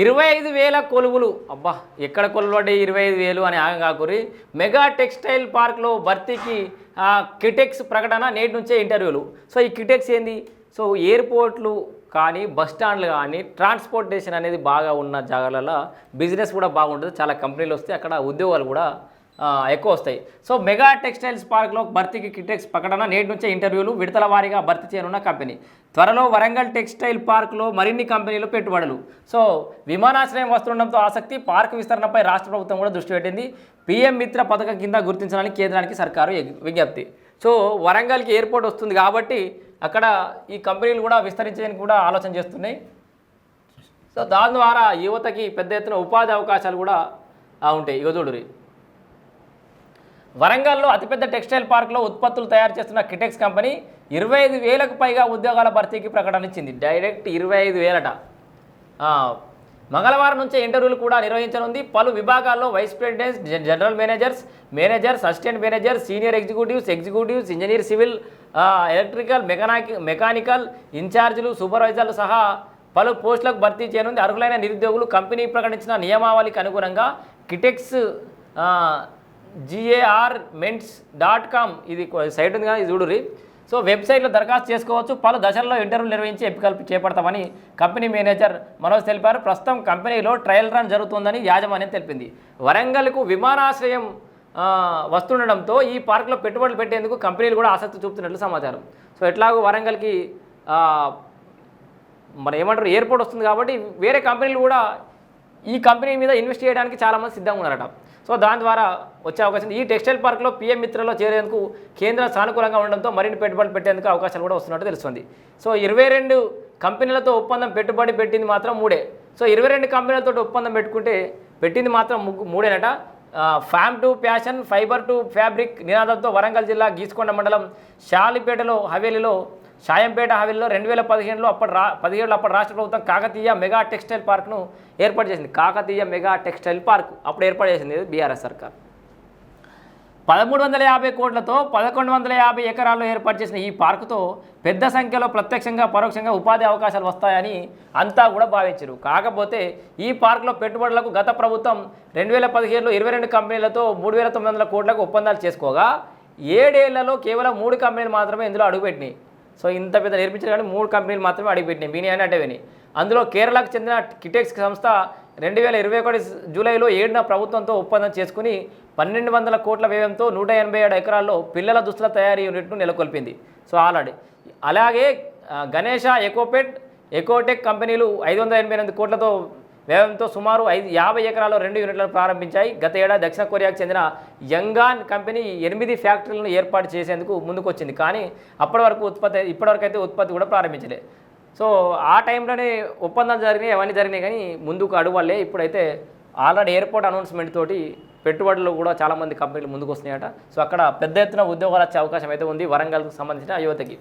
ఇరవై ఐదు వేల కొలువులు. అబ్బా ఎక్కడ కొలువులు అంటే ఇరవై ఐదు వేలు అని ఆగం మెగా టెక్స్టైల్ పార్క్లో భర్తీకి కిటెక్స్ ప్రకటన నేటి నుంచే ఇంటర్వ్యూలు. సో ఈ కిటెక్స్ ఏంది? సో ఎయిర్పోర్ట్లు కానీ బస్ స్టాండ్లు కానీ ట్రాన్స్పోర్టేషన్ అనేది బాగా ఉన్న జాగాలలో బిజినెస్ కూడా బాగుంటుంది. చాలా కంపెనీలు వస్తే అక్కడ ఉద్యోగాలు కూడా ఎక్కువ వస్తాయి. సో మెగా టెక్స్టైల్స్ పార్క్లో భర్తీకి కిటెక్స్ ప్రకటన నేటి నుంచే ఇంటర్వ్యూలు విడతల వారీగా భర్తీ చేయనున్న కంపెనీ. త్వరలో వరంగల్ టెక్స్టైల్ పార్క్లో మరిన్ని కంపెనీలు పెట్టుబడులు. సో విమానాశ్రయం వస్తుండడంతో ఆసక్తి పార్క్ విస్తరణపై రాష్ట్ర ప్రభుత్వం కూడా దృష్టి పెట్టింది. పీఎం మిత్ర పథకం కింద గుర్తించడానికి కేంద్రానికి సర్కారు విజ్ఞప్తి. సో వరంగల్కి ఎయిర్పోర్ట్ వస్తుంది కాబట్టి అక్కడ ఈ కంపెనీలు కూడా విస్తరించడానికి కూడా ఆలోచన చేస్తున్నాయి. సో దాని ద్వారా యువతకి పెద్ద ఎత్తున ఉపాధి అవకాశాలు కూడా ఉంటాయి. ఇగో వరంగల్లో అతిపెద్ద టెక్స్టైల్ పార్క్లో ఉత్పత్తులు తయారు చేస్తున్న కిటెక్స్ కంపెనీ ఇరవై ఐదు వేలకు పైగా ఉద్యోగాల భర్తీకి ప్రకటన ఇచ్చింది. డైరెక్ట్ ఇరవై ఐదు వేలట. మంగళవారం నుంచే ఇంటర్వ్యూలు కూడా నిర్వహించనుంది. పలు విభాగాల్లో వైస్ ప్రెసిడెంట్స్ జ- general managers managers assistant manager senior executives executives engineer civil electrical mechanic mechanical ఇన్ఛార్జీలు సూపర్వైజర్లు సహా పలు పోస్టులకు భర్తీ చేయనుంది. అర్హులైన నిరుద్యోగులు కంపెనీ ప్రకటించిన నియమావళికి అనుగుణంగా Kitex garments dot com ఇది సైట్ ఉంది కదా ఇది చూడుర్రి. సో వెబ్సైట్లో దరఖాస్తు చేసుకోవచ్చు. పలు దశల్లో ఇంటర్వ్యూలు నిర్వహించి ఎంపికలు చేపడతామని కంపెనీ మేనేజర్ మనోజ్ తెలిపారు. ప్రస్తుతం కంపెనీలో ట్రయల్ రన్ జరుగుతుందని యాజమాన్యం తెలిపింది. వరంగల్కు విమానాశ్రయం వస్తుండడంతో ఈ పార్కులో పెట్టుబడులు పెట్టేందుకు కంపెనీలు కూడా ఆసక్తి చూపుతున్నట్లు సమాచారం. సో ఎట్లాగో వరంగల్కి ఆ, మరి ఏమంటారు ఎయిర్పోర్ట్ వస్తుంది కాబట్టి వేరే కంపెనీలు కూడా ఈ కంపెనీ మీద ఇన్వెస్ట్ చేయడానికి చాలామంది సిద్ధంగా ఉన్నారట. సో దాని ద్వారా వచ్చే అవకాశం ఈ టెక్స్టైల్ పార్క్లో పీఎం మిత్రలో చేరేందుకు కేంద్రం సానుకూలంగా ఉండడంతో మరిన్ని పెట్టుబడులు పెట్టేందుకు అవకాశాలు కూడా వస్తున్నట్టు తెలుస్తుంది. సో ఇరవై రెండు కంపెనీలతో ఒప్పందం పెట్టుబడి పెట్టింది మాత్రం మూడే. సో ఇరవై రెండు కంపెనీలతో ఒప్పందం పెట్టుకుంటే పెట్టింది మాత్రం మూడేనట. Farm to fashion fibre to fabric నినాదంతో వరంగల్ జిల్లా గీసుకొండ మండలం షాలిపేటలో హవేలీలో షాయంపేట హవేలీలో రెండు వేల పదిహేనులో అప్పటి రా పదిహేడులో అప్పటి రాష్ట్ర ప్రభుత్వం కాకతీయ మెగా టెక్స్టైల్ పార్క్ను ఏర్పాటు చేసింది. కాకతీయ మెగా టెక్స్టైల్ పార్క్ అప్పుడు ఏర్పాటు చేసింది బీఆర్ఎస్ సర్కార్. పదమూడు వందల యాభై కోట్లతో పదకొండు వందల యాభై ఎకరాల్లో ఏర్పాటు చేసిన ఈ పార్కుతో పెద్ద సంఖ్యలో ప్రత్యక్షంగా పరోక్షంగా ఉపాధి అవకాశాలు వస్తాయని అంతా కూడా భావించారు. కాకపోతే ఈ పార్కులో పెట్టుబడులకు గత ప్రభుత్వం రెండు వేల పదిహేడులో ఇరవై రెండు కంపెనీలతో మూడు వేల తొమ్మిది వందల కోట్లకు ఒప్పందాలు చేసుకోగా ఏడేళ్ళలో కేవలం మూడు కంపెనీలు మాత్రమే ఇందులో అడుగుపెట్టినాయి. సో ఇంత పెద్ద నేర్పించారు కానీ మూడు కంపెనీలు మాత్రమే అడిగిపెట్టినాయి మీని అని అంటే అందులో కేరళకు చెందిన కిటెక్స్ సంస్థ రెండు వేల ఇరవై ఒకటి జూలైలో ఏడున ప్రభుత్వంతో ఒప్పందం చేసుకుని పన్నెండు వందల కోట్ల వ్యయంతో నూట ఎనభై ఏడు ఎకరాల్లో పిల్లల దుస్తుల తయారీ యూనిట్ను నెలకొల్పింది. సో ఆల్రెడీ అలాగే గణేష ఎకోపెట్ ఎకోటెక్ కంపెనీలు ఐదు వందల ఎనభై ఎనిమిది కోట్లతో వ్యయంతో సుమారు ఐదు యాభై ఎకరాల్లో రెండు యూనిట్లను ప్రారంభించాయి. గత ఏడాది దక్షిణ కొరియాకు చెందిన యంగాన్ కంపెనీ ఎనిమిది ఫ్యాక్టరీలను ఏర్పాటు చేసేందుకు ముందుకొచ్చింది. కానీ అప్పటి వరకు ఉత్పత్తి ఇప్పటివరకు అయితే ఉత్పత్తి కూడా ప్రారంభించలే. సో ఆ టైంలోనే ఒప్పందాలు జరిగినాయి అవన్నీ జరిగినాయి. కానీ ముందుకు అడవలే ఇప్పుడైతే ఆల్రెడీ ఎయిర్పోర్ట్ అనౌన్స్మెంట్ తోటి పెట్టుబడులు కూడా చాలామంది కంపెనీలు ముందుకు వస్తున్నాయట సో అక్కడ పెద్ద ఎత్తున ఉద్యోగాలు వచ్చే అవకాశం అయితే ఉంది. వరంగల్కు సంబంధించిన యువతకి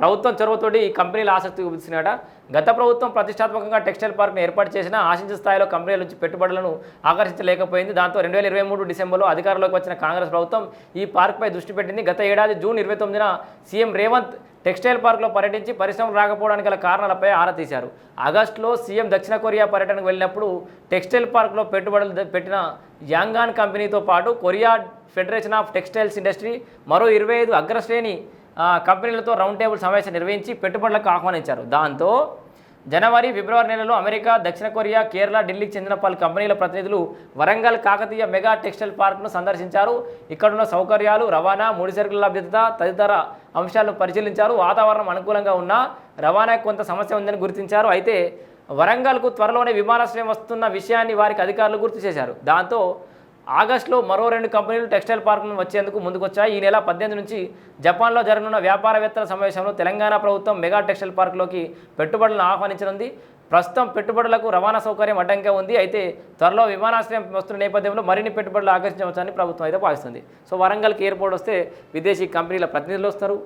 ప్రభుత్వం చొరవతోటి ఈ కంపెనీలు ఆసక్తి చూపిస్తున్నాయట గత ప్రభుత్వం ప్రతిష్టాత్మకంగా టెక్స్టైల్ పార్క్ను ఏర్పాటు చేసిన ఆశించిన స్థాయిలో కంపెనీల నుంచి పెట్టుబడులను ఆకర్షించలేకపోయింది. దాంతో రెండు వేల ఇరవై మూడు డిసెంబర్లో అధికారంలోకి వచ్చిన కాంగ్రెస్ ప్రభుత్వం ఈ పార్క్పై దృష్టి పెట్టింది. గత ఏడాది జూన్ ఇరవై తొమ్మిదిన సీఎం రేవంత్ టెక్స్టైల్ పార్క్లో పర్యటించి పరిశ్రమలు రాకపోవడానికి గల కారణాలపై ఆరా తీశారు. ఆగస్టులో సీఎం దక్షిణ కొరియా పర్యటనకు వెళ్ళినప్పుడు టెక్స్టైల్ పార్క్లో పెట్టుబడులు పెట్టిన యాంగాన్ కంపెనీతో పాటు Korea federation of textiles industry మరో ఇరవై ఐదు అగ్రశ్రేణి కంపెనీలతో రౌండ్ టేబుల్ సమావేశం నిర్వహించి పెట్టుబడులకు ఆహ్వానించారు. దాంతో జనవరి ఫిబ్రవరి నెలలో అమెరికా దక్షిణ కొరియా కేరళ ఢిల్లీకి చెందిన పలు కంపెనీల ప్రతినిధులు వరంగల్ కాకతీయ మెగా టెక్స్టైల్ పార్క్ను సందర్శించారు. ఇక్కడున్న సౌకర్యాలు రవాణా ముడిసరుకుల లభ్యత తదితర అంశాలను పరిశీలించారు. వాతావరణం అనుకూలంగా ఉన్నా రవాణాకు కొంత సమస్య ఉందని గుర్తించారు. అయితే వరంగల్కు త్వరలోనే విమానాశ్రయం వస్తున్న విషయాన్ని వారికి అధికారులు గుర్తు చేశారు. దాంతో ఆగస్టులో మరో రెండు కంపెనీలు టెక్స్టైల్ పార్కులను వచ్చేందుకు ముందుకొచ్చాయి. ఈ నెల పద్దెనిమిది నుంచి జపాన్లో జరగనున్న వ్యాపారవేత్తల సమావేశంలో తెలంగాణ ప్రభుత్వం మెగా టెక్స్టైల్ పార్కులోకి పెట్టుబడులను ఆహ్వానించనుంది. ప్రస్తుతం పెట్టుబడులకు రవాణా సౌకర్యం అడ్డంగా ఉంది. అయితే త్వరలో విమానాశ్రయం వస్తున్న నేపథ్యంలో మరిన్ని పెట్టుబడులు ఆకర్షించవచ్చని ప్రభుత్వం అయితే భావిస్తుంది. సో వరంగల్కి ఎయిర్పోర్ట్ వస్తే విదేశీ కంపెనీల ప్రతినిధులు వస్తారు.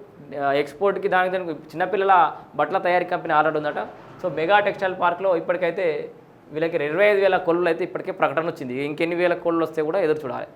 ఎక్స్పోర్ట్కి దానికి దానికి చిన్నపిల్లల బట్టల తయారీ కంపెనీ ఆల్రెడీ ఉందట. సో మెగా టెక్స్టైల్ పార్క్లో ఇప్పటికైతే వీళ్ళకి ఇరవై ఐదు వేల కొళ్ళు అయితే ఇప్పటికే ప్రకటన వచ్చింది. ఇంకెన్ని వేల కొళ్ళు వస్తే కూడా ఎదురు చూడాలి.